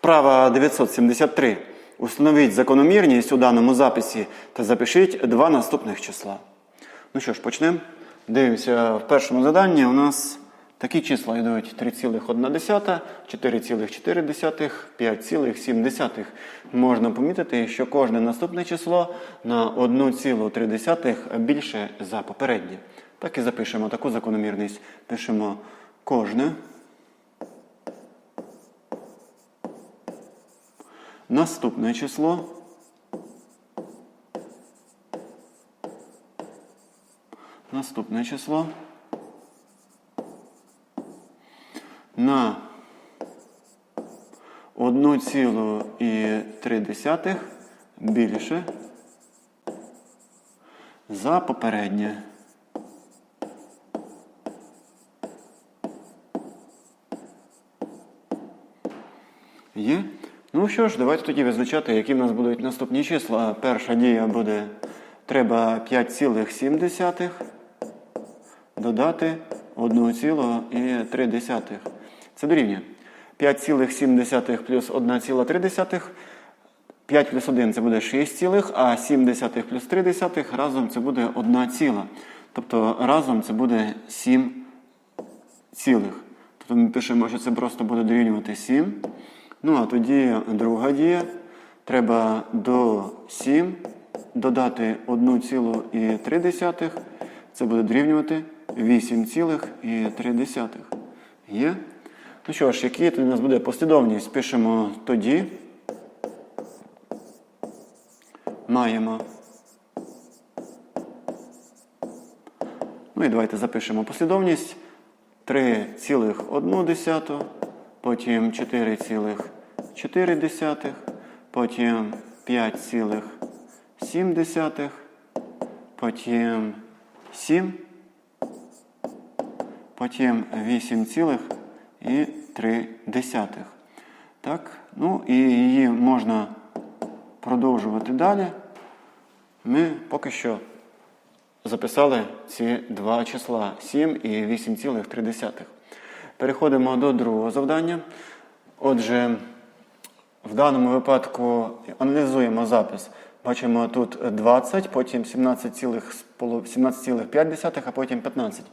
Вправа 973. Установіть закономірність у даному записі та запишіть два наступних числа. Ну що ж, почнемо. Дивимося, в першому заданні у нас такі числа йдуть 3,1, 4,4, 5,7. Можна помітити, що кожне наступне число на 1,3 більше за попереднє. Так і запишемо таку закономірність. Пишемо кожне. Наступне число. Наступне число. На 1,3 більше за попереднє. Є? Ну що ж, давайте тоді визначати, які в нас будуть наступні числа. Перша дія буде треба 5,7 додати 1,3. Це дорівнює. 5,7 плюс 1,3. 5 плюс 1 це буде 6 цілих, а 7 плюс 3 десятих разом це буде 1 ціла. Тобто разом це буде 7 цілих. Тобто ми пишемо, що це просто буде дорівнювати 7. Ну, а тоді друга дія. Треба до 7 додати 1,3. Це буде дорівнювати 8,3. Є? Ну що ж, які у нас буде послідовність? Пишемо тоді. Маємо. Ну і давайте запишемо послідовність. 3,1, потім 4,4, потім 5,7, потім 7, потім 8,3. Так, ну і її можна продовжувати далі. Ми поки що записали ці два числа 7 і 8,3. Переходимо до другого завдання. Отже, в даному випадку аналізуємо запис. Бачимо тут 20, потім 17,5, а потім 15.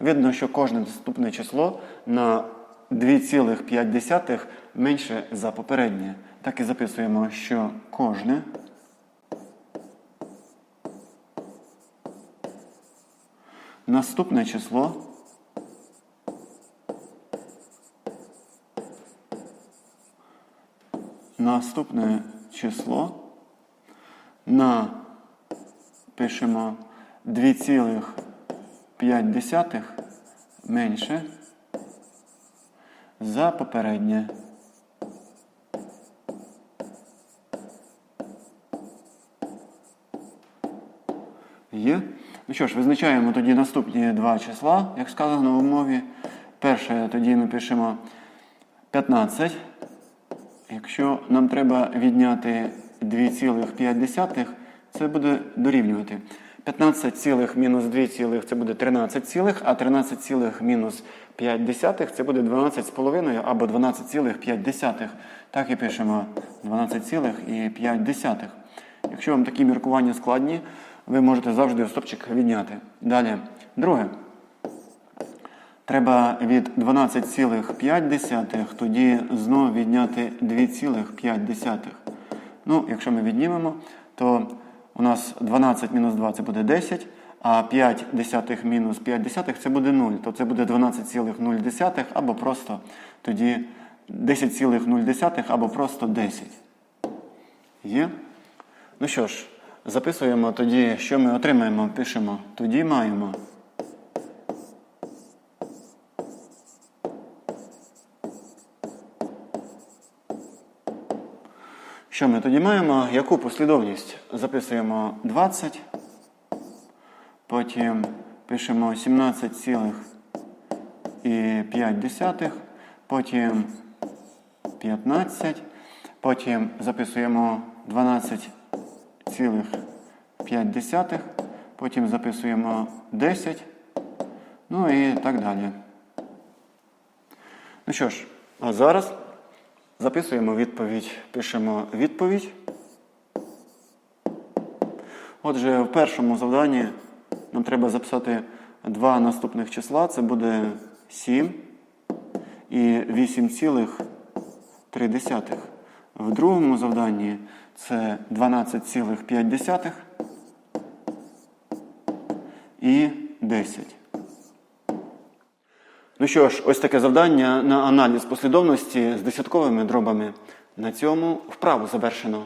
Видно, що кожне наступне число на 2,5 менше за попереднє. Так і записуємо, що кожне. Наступне число наступне число на пишемо 2,5 менше за попереднє. Є. Ну що ж, визначаємо тоді наступні два числа, як сказано в умові. Перше, тоді ми пишемо 15. Якщо нам треба відняти 2,5, це буде дорівнювати. 15 цілих мінус 2 цілих це буде 13 цілих, а 13 цілих мінус 5 десятих це буде 12,5 або 12,5. Так і пишемо 12,5. Якщо вам такі міркування складні, ви можете завжди стопчик відняти. Далі. Друге. Треба від 12,5 тоді знову відняти 2,5. Ну, якщо ми віднімемо, то у нас 12 мінус 2 це буде 10, а 5 десятих мінус 5 десятих це буде 0. То це буде 12,0 або просто тоді 10,0 або просто 10. Є? Ну що ж, записуємо тоді, що ми отримаємо, пишемо. Тоді маємо. Що ми тоді маємо? Яку послідовність? Записуємо 20, потім пишемо 17,5, потім 15, потім записуємо 12,5, потім записуємо 10, ну і так далі. Ну що ж, а зараз Записуємо відповідь, пишемо відповідь. Отже, в першому завданні нам треба записати два наступних числа. Це буде 7 і 8,3. В другому завданні це 12,5 і 10. Ну що ж, ось таке завдання на аналіз послідовності з десятковими дробами. На цьому вправу завершено.